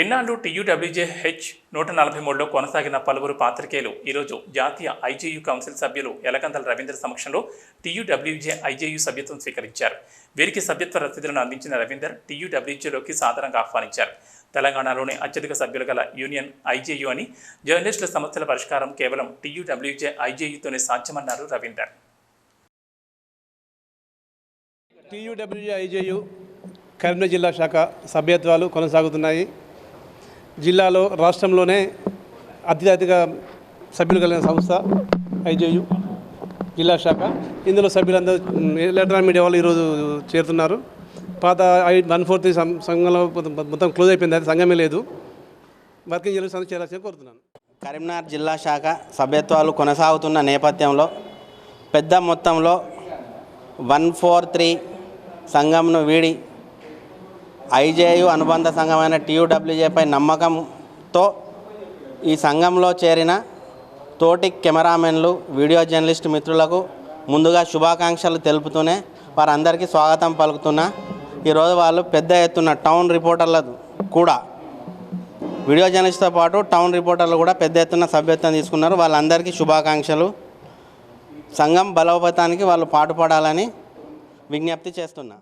ఎన్నాళ్ళు టీయూడబ్ల్యూజేహెచ్ నూట నలభై మూడులో కొనసాగిన పలువురు పాత్రికేయులు? ఈరోజు జాతీయ ఐజేయు కౌన్సిల్ సభ్యులు ఎలకందల రవీంద్ర సమక్షంలో టీయూడబ్ల్యూజే ఐజేయు సభ్యత్వం స్వీకరించారు. వీరికి సభ్యత్వ రసీదులను అందించిన రవీందర్ టీయూడబ్ల్యూజేలోకి సాధారణంగా ఆహ్వానించారు. తెలంగాణలోని అత్యధిక సభ్యులు గల యూనియన్ ఐజేయు అని జర్నలిస్టుల సమస్యల పరిష్కారం కేవలం టీయూడబ్ల్యూజే ఐజేయుతోనే సాధ్యమన్నారు రవీందర్. టీయూడబ్ల్యూఐజేయు కరీంనగర్ జిల్లా శాఖ సభ్యత్వాలు కొనసాగుతున్నాయి. జిల్లాలో రాష్ట్రంలోనే అత్యధిక సభ్యులు కలిగిన సంస్థ ఐజేయు జిల్లా శాఖ. ఇందులో సభ్యులందరూ ఎలక్ట్రానిక్ మీడియా వాళ్ళు ఈరోజు చేరుతున్నారు. పాత ఐ వన్ ఫోర్ త్రీ సంఘంలో మొత్తం- మొత్తం క్లోజ్ అయిపోయింది. అది సంఘమే లేదు. వర్కింగ్ జర్నలిస్ట్ సంస్థ చేరాల్సింది కోరుతున్నాను. కరీంనగర్ జిల్లా శాఖ సభ్యత్వాలు కొనసాగుతున్న నేపథ్యంలో పెద్ద మొత్తంలో వన్ ఫోర్ త్రీ సంఘంను వీడి ఐజేయు అనుబంధ సంఘమైన టీయూడబ్ల్యూజేపై నమ్మకంతో ఈ సంఘంలో చేరిన తోటి కెమెరామెన్లు వీడియో జర్నలిస్ట్ మిత్రులకు ముందుగా శుభాకాంక్షలు తెలుపుతూనే వారందరికీ స్వాగతం పలుకుతున్నా. ఈరోజు వాళ్ళు పెద్ద ఎత్తున టౌన్ రిపోర్టర్ల కూడా వీడియో జర్నలిస్ట్తో పాటు టౌన్ రిపోర్టర్లు కూడా పెద్ద ఎత్తున సభ్యత్వం తీసుకున్నారు. వాళ్ళందరికీ శుభాకాంక్షలు. సంఘం బలోపేతానికి వాళ్ళు పాటుపడాలని విజ్ఞప్తి చేస్తున్నా.